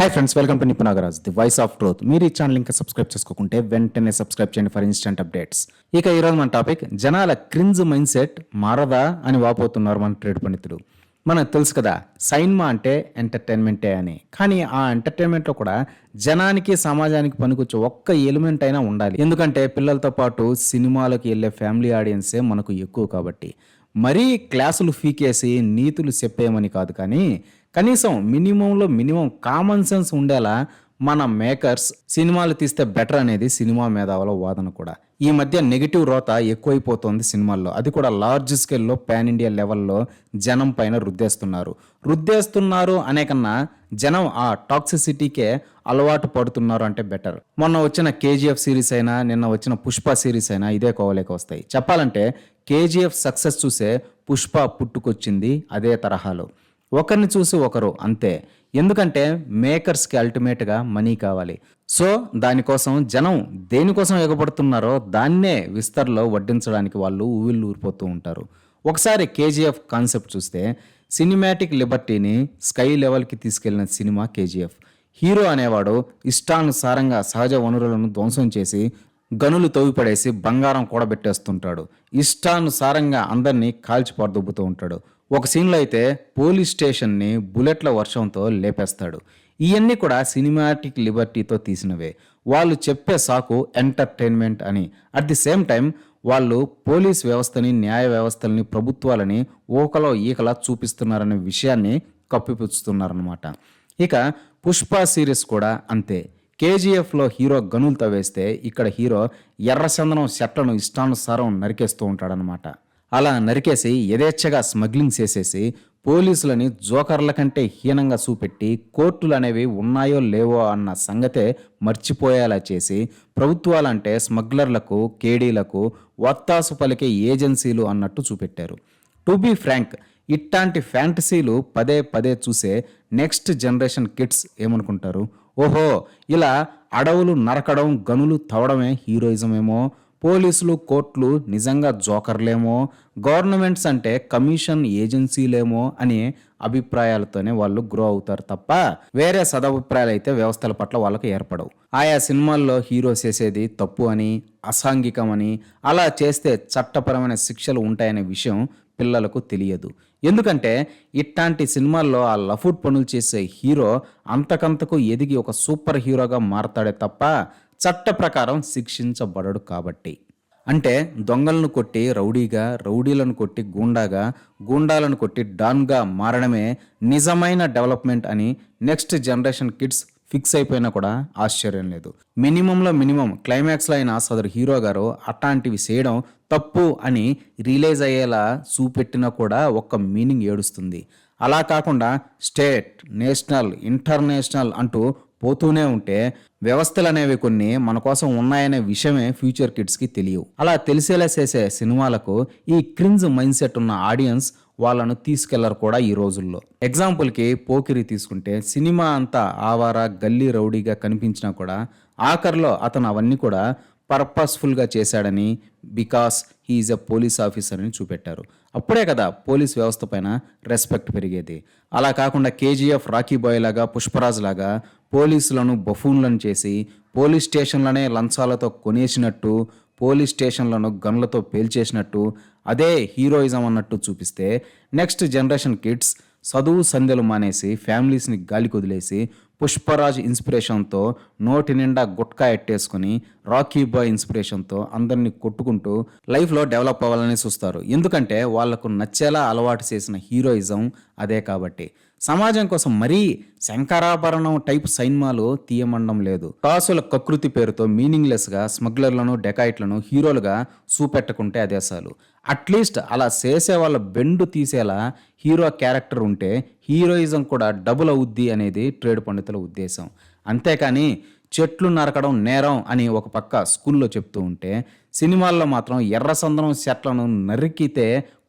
Hi friends welcome to Nipu Nagaraj the voice of truth మీరు ఈ channel ఇంకా subscribe చేసుకోకుంటే వెంటనే సబ్స్క్రైబ్ చేయండి ఫర్ ఇన్స్టెంట్ అప్డేట్స్ ఇక ఈరోజు మన టాపిక్ జనాల క్రింజ్ మైండ్ సెట్ మారదా అని వాపోతున్నారు మన ట్రేడ్ పండితుడు మనకు తెలుసు కదా సైన్మా అంటే ఎంటర్టైన్మెంటే అని. కానీ ఆ ఎంటర్టైన్మెంట్లో కూడా జనానికి సమాజానికి పనికొచ్చే ఒక్క ఎలిమెంట్ అయినా ఉండాలి. ఎందుకంటే పిల్లలతో పాటు సినిమాలకు వెళ్ళే ఫ్యామిలీ ఆడియన్సే మనకు ఎక్కువ కాబట్టి. మరీ క్లాసులు ఫీకేసి నీతులు చెప్పేయమని కాదు కానీ కనీసం మినిమంలో మినిమం కామన్ సెన్స్ ఉండేలా మన మేకర్స్ సినిమాలు తీస్తే బెటర్ అనేది సినిమా మేధావుల వాదన కూడా. ఈ మధ్య నెగిటివ్ రోత ఎక్కువైపోతుంది సినిమాల్లో. అది కూడా లార్జ్ స్కేల్లో పాన్ ఇండియా లెవెల్లో జనం పైన రుద్దేస్తున్నారు. రుద్దేస్తున్నారు అనే కన్నా జనం ఆ టాక్సిసిటీకే అలవాటు పడుతున్నారు అంటే బెటర్ మొన్న వచ్చిన కేజీఎఫ్ సిరీస్ అయినా నిన్న వచ్చిన పుష్ప సిరీస్ అయినా ఇదే కోవలేక వస్తాయి చెప్పాలంటే కేజీఎఫ్ సక్సెస్ చూసే పుష్ప పుట్టుకొచ్చింది అదే తరహాలో. ఒకరిని చూసి ఒకరు అంతే. ఎందుకంటే మేకర్స్కి అల్టిమేట్గా మనీ కావాలి. సో దానికోసం జనం దేనికోసం ఎగబడుతున్నారో దాన్నే విస్తర్లో వడ్డించడానికి వాళ్ళు ఊవిళ్ళు ఊరిపోతూ ఉంటారు. ఒకసారి కేజీఎఫ్ కాన్సెప్ట్ చూస్తే సినిమాటిక్ లిబర్టీని స్కై లెవెల్కి తీసుకెళ్ళిన సినిమా కేజీఎఫ్. హీరో అనేవాడు ఇష్టానుసారంగా సహజ వనరులను ధ్వంసం చేసి గనులు తవ్విపడేసి బంగారం కూడబెట్టేస్తుంటాడు. ఇష్టానుసారంగా అందరినీ కాల్చిపారదొబ్బుతూ ఉంటాడు. ఒక సీన్లో అయితే పోలీస్ స్టేషన్ని బుల్లెట్ల వర్షంతో లేపేస్తాడు. ఇవన్నీ కూడా సినిమాటిక్ లిబర్టీతో తీసినవే. వాళ్ళు చెప్పే సాకు ఎంటర్టైన్మెంట్ అని. అట్ ది సేమ్ టైం వాళ్ళు పోలీస్ వ్యవస్థని న్యాయ వ్యవస్థల్ని ప్రభుత్వాలని ఓకలో ఈకలా చూపిస్తున్నారనే విషయాన్ని కప్పిపుచ్చుతున్నారనమాట ఇక పుష్ప సిరీస్ కూడా అంతే. కేజీఎఫ్లో హీరో గనులు తవ్వేస్తే ఇక్కడ హీరో ఎర్రచందనం చెట్లను ఇష్టానుసారం నరికేస్తూ ఉంటాడనమాట అలా నరికేసి యథేచ్ఛగా స్మగ్లింగ్ చేసేసి పోలీసులని జోకర్ల కంటే హీనంగా చూపెట్టి కోర్టులు అనేవి ఉన్నాయో లేవో అన్న సంగతే మర్చిపోయేలా చేసి ప్రభుత్వాలంటే స్మగ్లర్లకు కేడీలకు వత్తాసు పలికే ఏజెన్సీలు అన్నట్టు చూపెట్టారు. టు బీ ఫ్రాంక్ ఇట్లాంటి ఫ్యాంటసీలు పదే పదే చూసే నెక్స్ట్ జనరేషన్ కిడ్స్ ఏమనుకుంటారు? ఓహో ఇలా అడవులు నరకడం గనులు తవ్వడమే హీరోయిజమేమో పోలీసులు కోర్టులు నిజంగా జోకర్లేమో గవర్నమెంట్స్ అంటే కమిషన్ ఏజెన్సీలేమో అని అభిప్రాయాలతోనే వాళ్ళు గ్రో అవుతారు తప్ప వేరే సదభిప్రాయాలు అయితే వ్యవస్థల పట్ల వాళ్ళకి ఏర్పడవు. ఆయా సినిమాల్లో హీరో చేసేది తప్పు అని అసాంఘికమని అలా చేస్తే చట్టపరమైన శిక్షలు ఉంటాయనే విషయం పిల్లలకు తెలియదు. ఎందుకంటే ఇట్లాంటి సినిమాల్లో ఆ లఫూట్ పనులు చేసే హీరో అంతకంతకు ఎదిగి ఒక సూపర్ హీరోగా మారతాడే తప్ప చట్ట ప్రకారం శిక్షించబడడు కాబట్టి. అంటే దొంగలను కొట్టి రౌడీగా రౌడీలను కొట్టి గూండాగా గూండాలను కొట్టి డాన్గా మారడమే నిజమైన డెవలప్మెంట్ అని నెక్స్ట్ జనరేషన్ కిడ్స్ ఫిక్స్ అయిపోయినా కూడా ఆశ్చర్యం లేదు. మినిమంలో మినిమం క్లైమాక్స్లో అయిన సదరు హీరో గారు అట్లాంటివి చేయడం తప్పు అని రిలీజ్ అయ్యేలా చూపెట్టినా కూడా ఒక్క మీనింగ్ ఏడుస్తుంది. అలా కాకుండా స్టేట్ నేషనల్ ఇంటర్నేషనల్ అంటూ పోతూనే ఉంటే వ్యవస్థలు అనేవి కొన్ని మన కోసం ఉన్నాయనే విషయమే ఫ్యూచర్ కిడ్స్కి తెలియవు. అలా తెలిసేలా చేసే సినిమాలకు ఈ క్రింజ్ మైండ్ సెట్ ఉన్న ఆడియన్స్ వాళ్ళను తీసుకెళ్ళరు కూడా ఈ రోజుల్లో. ఎగ్జాంపుల్కి పోకిరి తీసుకుంటే సినిమా అంతా ఆవారా గల్లీ రౌడీగా కనిపించినా కూడా ఆఖరిలో అతను అవన్నీ కూడా పర్పస్ఫుల్గా చేశాడని because he is a police officer అని చూపెట్టారు. అప్పుడే కదా పోలీస్ వ్యవస్థ పైన రెస్పెక్ట్ పెరిగేది. అలా కాకుండా కేజీఎఫ్ రాఖీ బాయ్ లాగా పుష్పరాజ్ లాగా పోలీసులను బఫూన్లను చేసి పోలీస్ స్టేషన్లనే లంచాలతో కొనేసినట్టు పోలీస్ స్టేషన్లను గన్లతో పేల్చేసినట్టు అదే హీరోయిజం అన్నట్టు చూపిస్తే నెక్స్ట్ జనరేషన్ కిడ్స్ చదువు సంధ్యలు మానేసి ఫ్యామిలీస్ని గాలికొదిలేసి పుష్పరాజ్ ఇన్స్పిరేషన్తో నోటి నిండా గుట్కా ఎట్టేసుకుని రాకీ బాయ్ ఇన్స్పిరేషన్తో అందరినీ కొట్టుకుంటూ లైఫ్లో డెవలప్ అవ్వాలని చూస్తారు. ఎందుకంటే వాళ్ళకు నచ్చేలా అలవాటు చేసిన హీరోయిజం అదే కాబట్టి. సమాజం కోసం మరీ శంకరాభరణం టైప్ సైన్మాలు తీయమండం లేదు. కాసుల కకృతి పేరుతో మీనింగ్లెస్గా స్మగ్లర్లను డెకాయిట్లను హీరోలుగా చూపెట్టకుంటే అదేశాలు అట్లీస్ట్ అలా చేసే వాళ్ళ బెండు తీసేలా హీరో క్యారెక్టర్ ఉంటే హీరోయిజం కూడా డబుల్ అవుద్ది అనేది ట్రేడ్ పండితుల ఉద్దేశం. అంతేకాని చెట్లు నరకడం నేరం అని ఒక పక్క స్కూల్లో చెప్తూ ఉంటే సినిమాల్లో మాత్రం ఎర్ర సందనం చెట్లను నరికితే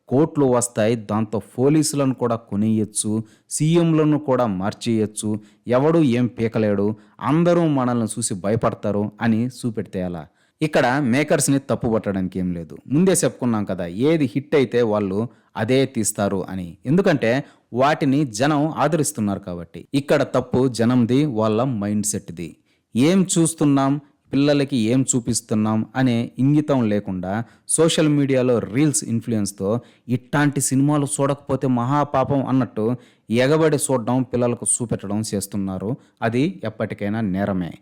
కోట్లు వస్తాయి దాంతో పోలీసులను కూడా కొనియచ్చు సీఎంలను కూడా మార్చేయచ్చు. ఎవడు ఏం పీకలేడు అందరూ మనల్ని చూసి భయపడతారు అని చూపెడితే అలా ఇక్కడ మేకర్స్ని తప్పుపట్టడానికి ఏం లేదు. ముందే చెప్పుకున్నాం కదా ఏది హిట్ అయితే వాళ్ళు అదే తీస్తారు అని. ఎందుకంటే వాటిని జనం ఆదరిస్తున్నారు కాబట్టి. ఇక్కడ తప్పు జనంది వాళ్ళ మైండ్ సెట్ది. ఏం చూస్తున్నాం? పిల్లలకి ఏం చూపిస్తున్నాం? అనే ఇంగితం లేకుండా సోషల్ మీడియాలో రీల్స్ ఇన్ఫ్లుయెన్స్తో ఇట్లాంటి సినిమాలు చూడకపోతే మహాపాపం అన్నట్టు ఎగబడి చూడడం పిల్లలకు చూపెట్టడం చేస్తున్నారు. అది ఎప్పటికైనా నేరమే.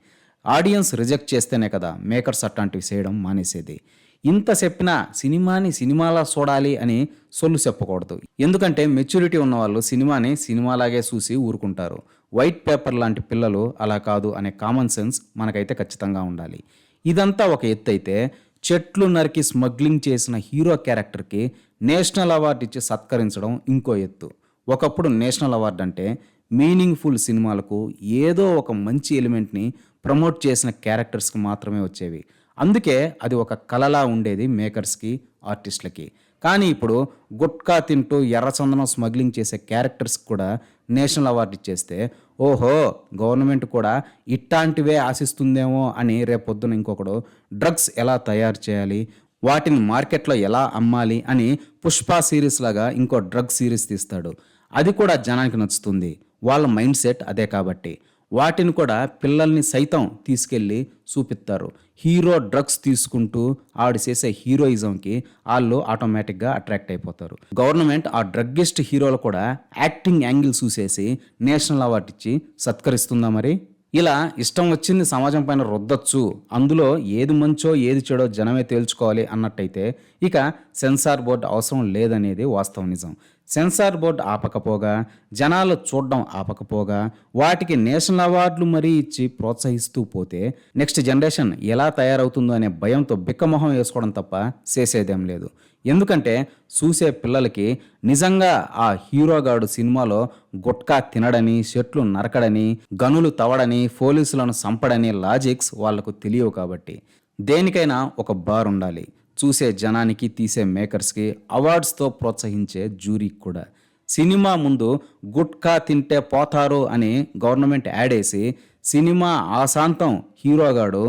ఆడియన్స్ రిజెక్ట్ చేస్తేనే కదా మేకర్స్ అట్లాంటివి చేయడం మానేసేది. ఇంత చెప్పినా సినిమాని సినిమాలా చూడాలి అని సొల్లు చెప్పకూడదు. ఎందుకంటే మెచ్యూరిటీ ఉన్నవాళ్ళు సినిమాని సినిమాలాగే చూసి ఊరుకుంటారు. వైట్ పేపర్ లాంటి పిల్లలు అలా కాదు అనే కామన్ సెన్స్ మనకైతే ఖచ్చితంగా ఉండాలి. ఇదంతా ఒక ఎత్తు అయితే చెట్లు నరికి స్మగ్లింగ్ చేసిన హీరో క్యారెక్టర్కి నేషనల్ అవార్డు ఇచ్చి సత్కరించడం ఇంకో ఎత్తు. ఒకప్పుడు నేషనల్ అవార్డు అంటే మీనింగ్ఫుల్ సినిమాలకు ఏదో ఒక మంచి ఎలిమెంట్ని ప్రమోట్ చేసిన క్యారెక్టర్స్కి మాత్రమే వచ్చేవి. అందుకే అది ఒక కళలా ఉండేది మేకర్స్కి ఆర్టిస్టులకి. కానీ ఇప్పుడు గుట్కా తింటూ ఎర్రచందనం స్మగ్లింగ్ చేసే క్యారెక్టర్స్కి కూడా నేషనల్ అవార్డు ఇచ్చేస్తే ఓహో గవర్నమెంట్ కూడా ఇట్లాంటివే ఆశిస్తుందేమో అని రేపొద్దున ఇంకొకడు డ్రగ్స్ ఎలా తయారు చేయాలి వాటిని మార్కెట్లో ఎలా అమ్మాలి అని పుష్ప సిరీస్ లాగా ఇంకో డ్రగ్ సిరీస్ తీస్తాడు. అది కూడా జనానికి నచ్చుతుంది. వాళ్ళ మైండ్ సెట్ అదే కాబట్టి. వాటిని కూడా పిల్లల్ని సైతం తీసుకెళ్ళి చూపిస్తారు. హీరో డ్రగ్స్ తీసుకుంటూ ఆవిడ చేసే హీరోయిజంకి వాళ్ళు ఆటోమేటిక్గా అట్రాక్ట్ అయిపోతారు. గవర్నమెంట్ ఆ డ్రగ్గిస్ట్ హీరోలు కూడా యాక్టింగ్ యాంగిల్ చూసేసి నేషనల్ అవార్డు ఇచ్చి సత్కరిస్తుందా మరి? ఇలా ఇష్టం వచ్చింది సమాజం పైన రుద్దొచ్చు. అందులో ఏది మంచో ఏది చెడో జనమే తేల్చుకోవాలి అన్నట్టయితే ఇక సెన్సార్ బోర్డు అవసరం లేదనేది వాస్తవ నిజం. సెన్సార్ బోర్డు ఆపకపోగా జనాలు చూడడం ఆపకపోగా వాటికి నేషనల్ అవార్డులు మరీ ఇచ్చి ప్రోత్సహిస్తూ పోతే నెక్స్ట్ జనరేషన్ ఎలా తయారవుతుందో అనే భయంతో బిక్కమొహం వేసుకోవడం తప్ప చేసేదేం లేదు. ఎందుకంటే చూసే పిల్లలకి నిజంగా ఆ హీరోగాడు సినిమాలో గుట్కా తినడని చెట్లు నరకడని గనులు తవడని పోలీసులను సంపడని లాజిక్స్ వాళ్ళకు తెలియవు కాబట్టి దేనికైనా ఒక బార్ ఉండాలి. చూసే జనానికి తీసే మేకర్స్కి అవార్డ్స్తో ప్రోత్సహించే జ్యూరీకి కూడా. సినిమా ముందు గుట్కా తింటే పోతారు అని గవర్నమెంట్ యాడ్ వేసి సినిమా ఆశాంతం హీరోగాడు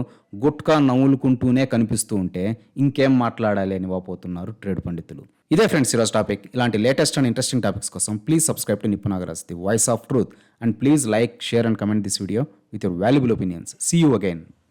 గుట్కా నవ్వులుకుంటూనే కనిపిస్తూ ఉంటే ఇంకేం మాట్లాడాలి అని వాపోతున్నారు ట్రేడ్ పండితులు. ఇదే ఫ్రెండ్స్ ఈరోజు టాపిక్. ఇలాంటి లేటెస్ట్ అండ్ ఇంట్రెస్టింగ్ టాపిక్స్ కోసం please subscribe to Nipuna Nagaraj the voice of truth. And please like share and comment this video with your valuable opinions. See you again